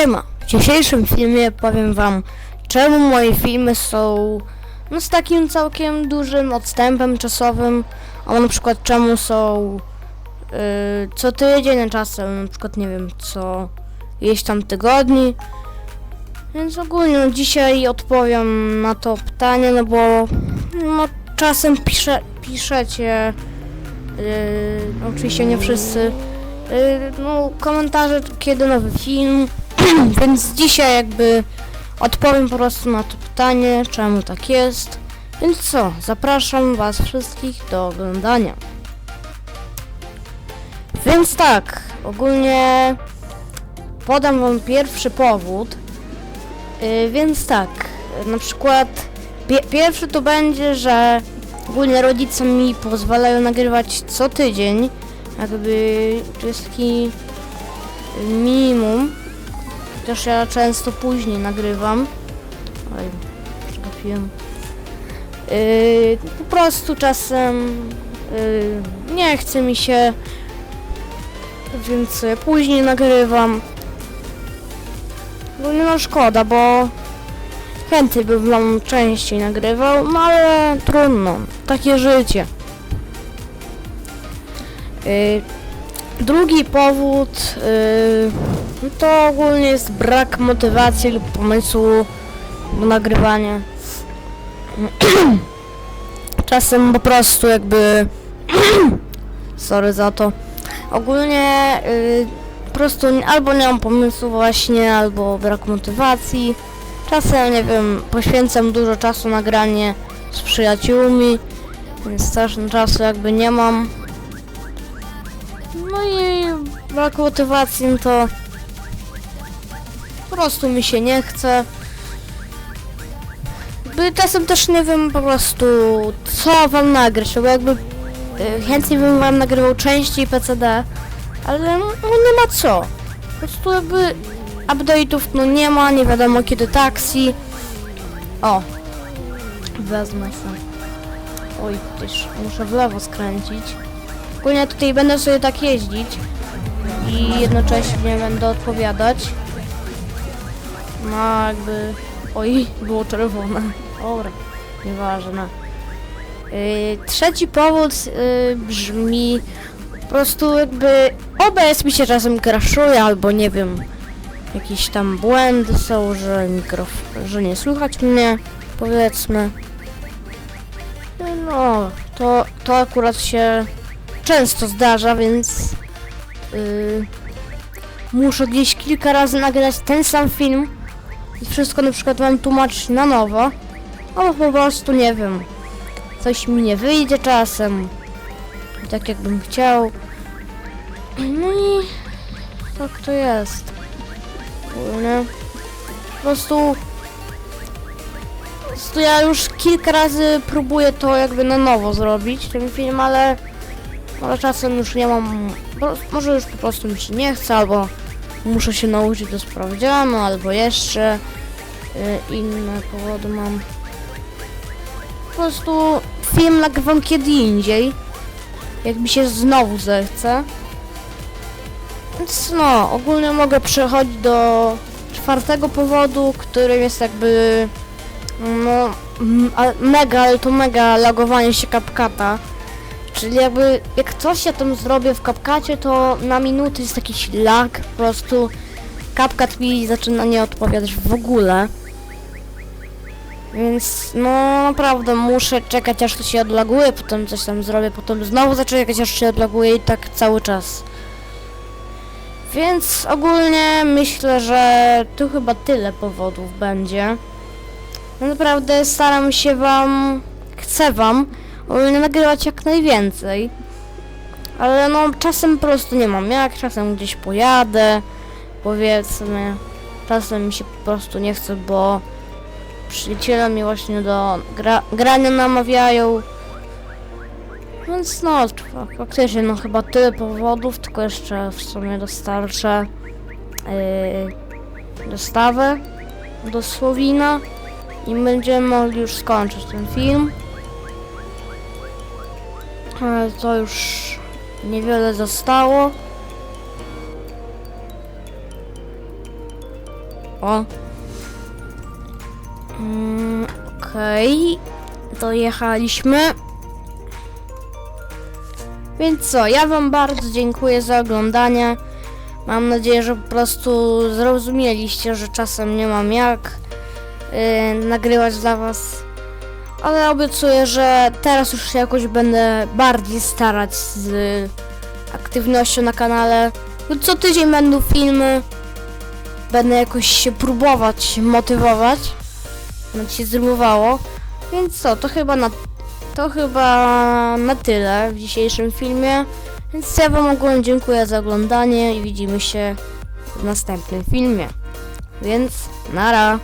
Siema! W dzisiejszym filmie powiem wam, czemu moje filmy są no, z takim całkiem dużym odstępem czasowym, a na przykład czemu są yy, co tydzień, czasem na przykład nie wiem, co jeść tam tygodni. Więc ogólnie no, dzisiaj odpowiem na to pytanie, no bo no, czasem pisze, piszecie, yy, oczywiście nie wszyscy, yy, no, komentarze, kiedy nowy film, więc dzisiaj jakby odpowiem po prostu na to pytanie, czemu tak jest. Więc co, zapraszam was wszystkich do oglądania. Więc tak, ogólnie podam wam pierwszy powód. Yy, więc tak, na przykład pie pierwszy to będzie, że ogólnie rodzice mi pozwalają nagrywać co tydzień. Jakby to jest minimum. Chociaż ja często później nagrywam. Oj, przegapiłem. Yy, po prostu czasem yy, nie chce mi się, więc później nagrywam. No nie no szkoda, bo chętnie bym wam częściej nagrywał, no ale trudno, takie życie. Yy, drugi powód yy, no to ogólnie jest brak motywacji lub pomysłu do nagrywania. Czasem po prostu jakby sorry za to. Ogólnie yy, po prostu albo nie mam pomysłu właśnie, albo brak motywacji. Czasem, nie wiem, poświęcam dużo czasu na granie z przyjaciółmi, więc też czasu jakby nie mam. No i brak motywacji, no to po prostu mi się nie chce. By czasem też nie wiem po prostu co wam nagrać, bo jakby y, chętnie bym wam nagrywał częściej PCD, ale no, no nie ma co. Po prostu jakby update'ów no nie ma, nie wiadomo kiedy taksi. O, wezmę się. Oj, też muszę w lewo skręcić. Ogólnie tutaj będę sobie tak jeździć i jednocześnie będę odpowiadać. No jakby... Oj, było czerwone. Dobra, nieważne. Yy, trzeci powód yy, brzmi po prostu jakby OBS mi się czasem crashuje albo nie wiem jakieś tam błędy są, że mikrof... że nie słychać mnie powiedzmy. No, to, to akurat się często zdarza, więc yy, muszę gdzieś kilka razy nagrać ten sam film i wszystko na przykład wam tłumaczyć na nowo, albo po prostu nie wiem, coś mi nie wyjdzie czasem, tak jakbym chciał. No i tak to jest. Ogólnie. Po prostu prostu ja już kilka razy próbuję to jakby na nowo zrobić, ten film, ale ale czasem już nie mam, może już po prostu mi się nie chce, albo muszę się nauczyć do sprawdzianu, albo jeszcze y, inne powody mam. Po prostu film nagrywam kiedy indziej, jak mi się znowu zechce. Więc no, ogólnie mogę przechodzić do czwartego powodu, którym jest jakby no mega, ale to mega lagowanie się CapCuta. Czyli jakby jak coś ja tam zrobię w CapCucie, to na minuty jest jakiś lag, po prostu CapCut mi zaczyna nie odpowiadać w ogóle. Więc no naprawdę muszę czekać aż to się odlaguje, potem coś tam zrobię, potem znowu zaczekać aż się odlaguje i tak cały czas. Więc ogólnie myślę, że tu chyba tyle powodów będzie. Naprawdę staram się wam, chcę wam ogólnie nagrywać jak najwięcej. Ale no czasem po prostu nie mam jak, czasem gdzieś pojadę, powiedzmy. Czasem mi się po prostu nie chce, bo przyjaciele mnie właśnie do gra grania namawiają. Więc no, fak- faktycznie no chyba tyle powodów, tylko jeszcze w sumie dostarczę yy, dostawę do Słowina i będziemy mogli już skończyć ten film. To już niewiele zostało. O. Mm, Okej. Dojechaliśmy. Więc co, ja wam bardzo dziękuję za oglądanie. Mam nadzieję, że po prostu zrozumieliście, że czasem nie mam jak yy, nagrywać dla was. Ale obiecuję, że teraz już się jakoś będę bardziej starać z aktywnością na kanale. No, Co tydzień będą filmy. Będę jakoś się próbować motywować. Ci się zrymowało. Więc co, to chyba na to chyba na tyle w dzisiejszym filmie. Więc ja wam ogólnie dziękuję za oglądanie i widzimy się w następnym filmie. Więc nara.